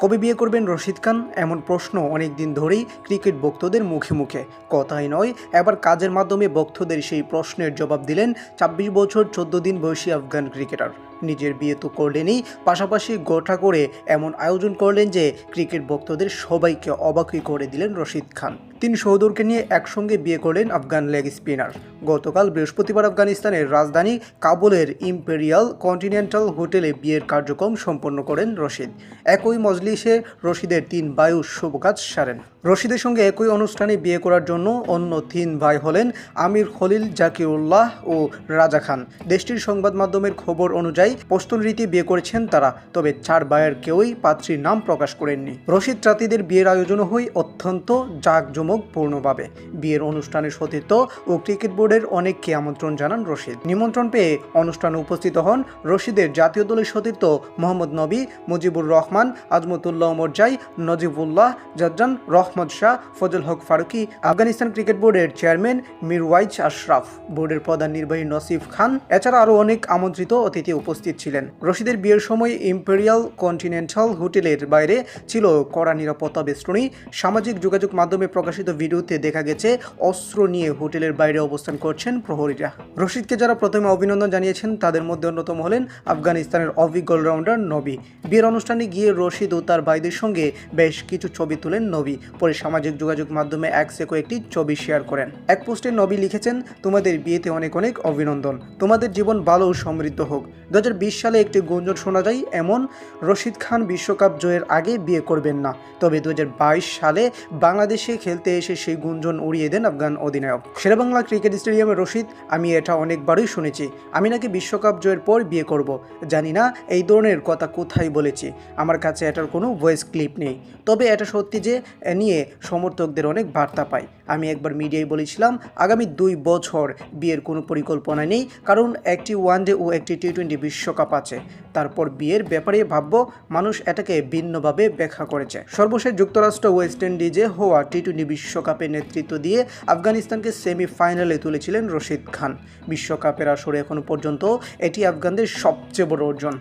কবে বিয়ে করবেন রশিদ খান? এমন প্রশ্ন অনেক দিন ধরেই ক্রিকেট ভক্তদের মুখে মুখে। কথাই নয়, এবার কাজের মাধ্যমে ভক্তদের সেই প্রশ্নের জবাব দিলেন ছাব্বিশ বছর চোদ্দ দিন বয়সী আফগান ক্রিকেটার। নিজের বিয়ে তো করলেনই। পাশাপাশি গোটা করে এমন আয়োজন করলেন যে ক্রিকেট ভক্তদের সবাইকে অবাকই করে দিলেন রশিদ খান। তিনি সৌদরকে নিয়ে একসঙ্গে বিয়ে করলেন আফগান লেগ স্পিনার। গতকাল বৃহস্পতিবার আফগানিস্তানের রাজধানী কাবুলের ইম্পেরিয়াল কন্টিনেন্টাল হোটেলে বিয়ের কার্যক্রম সম্পন্ন করেন রশিদ। একই মজলিসে রশিদের তিন বায়ু শুভ কাজ সারেন। রশিদের সঙ্গে একই অনুষ্ঠানে বিয়ে করার জন্য অন্য তিন ভাই হলেন আমির খলিল জাকিউল্লাহ ও রাজা খান। দেশটির সংবাদ মাধ্যমের খবর অনুযায়ী পস্তন রীতি বিয়ে করেছেন তারা, তবে চার ভাইয়ের কেউই পাত্রীর নাম প্রকাশ করেননি। রশিদ রাতিদের বিয়ের আয়োজন হয় অত্যন্ত জাঁকজমকপূর্ণভাবে। বিয়ের অনুষ্ঠানের সতীর্থ ও ক্রিকেট বোর্ডের অনেককে আমন্ত্রণ জানান রশিদ। নিমন্ত্রণ পেয়ে অনুষ্ঠানে উপস্থিত হন রশিদের জাতীয় দলের সতীর্থ মোহাম্মদ নবী, মুজিবুর রহমান, আজমতুল্লাহ মরজাই, নজিবুল্লাহ, জাজ্জান রহমদ শাহ, ফজল হক ফারুকি, আফগানিস্তান ক্রিকেট বোর্ডের চেয়ারম্যান মিরওয়াইজ আশরাফ। বোর্ডের প্রধান নির্বাহী নসিফ খান, এছাড়া আরও অনেক আমন্ত্রিত অতিথি উপস্থিত ছিলেন। রশিদের বিয়ের সময় ইম্পেরিয়াল কন্টিনেন্টাল হোটেলের বাইরে ছিল কড়া নিরাপত্তা বেষ্টনী। সামাজিক যোগাযোগ মাধ্যমে প্রকাশিত ভিডিওতে দেখা গেছে, অস্ত্র নিয়ে হোটেলের বাইরে অবস্থান করছেন প্রহরীরা। রশিদকে যারা প্রথমে অভিনন্দন জানিয়েছেন, তাদের মধ্যে অন্যতম হলেন আফগানিস্তানের অভিজ্ঞ অলরাউন্ডার নবী। বিয়ের অনুষ্ঠানে গিয়ে রশিদ ও তার ভাইদের সঙ্গে বেশ কিছু ছবি তুলেন নবী। পরে সামাজিক যোগাযোগ মাধ্যমে এক সে কয়েকটি ছবি শেয়ার করেন। এক পোস্টে নবী লিখেছেন, তোমাদের বিয়েতে অনেক অনেক অভিনন্দন। তোমাদের জীবন ভালো সমৃদ্ধ হোক। দু সালে একটি গুঞ্জন শোনা যায়, এমন রশিদ খান বিশ্বকাপ জয়ের আগে বিয়ে করবেন না। তবে দু হাজার বাইশ সালে বাংলাদেশে খেলতে এসে সেই গুঞ্জন উড়িয়ে দেন আফগান অধিনায়ক। শেরেবাংলা ক্রিকেট স্টেডিয়ামে রশিদ, আমি এটা অনেকবারই শুনেছি। আমি নাকি বিশ্বকাপ জয়ের পর বিয়ে করব। জানি না এই ধরনের কথা কোথায় বলেছি। আমার কাছে এটার কোনো ভয়েস ক্লিপ নেই। তবে এটা সত্যি যে নিয়ে সমর্থকদের অনেক বার্তা পাই। আমি একবার মিডিয়ায় বলেছিলাম, আগামী দুই বছর বিয়ের কোনো পরিকল্পনা নেই, কারণ একটি ওয়ানডে ও একটি টি টোয়েন্টি বিশ্বকাপ আছে। তারপর বিয়ের ব্যাপারে ভাবব, মানুষ এটাকে ভিন্নভাবে ব্যাখ্যা করেছে। সর্বশেষ যুক্তরাষ্ট্র ওয়েস্ট ইন্ডিজে হওয়া টি টোয়েন্টি বিশ্বকাপে নেতৃত্ব দিয়ে আফগানিস্তানকে সেমিফাইনালে তুলেছিলেন রশিদ খান। বিশ্বকাপের আসরে এখনও পর্যন্ত এটি আফগানদের সবচেয়ে বড় অর্জন।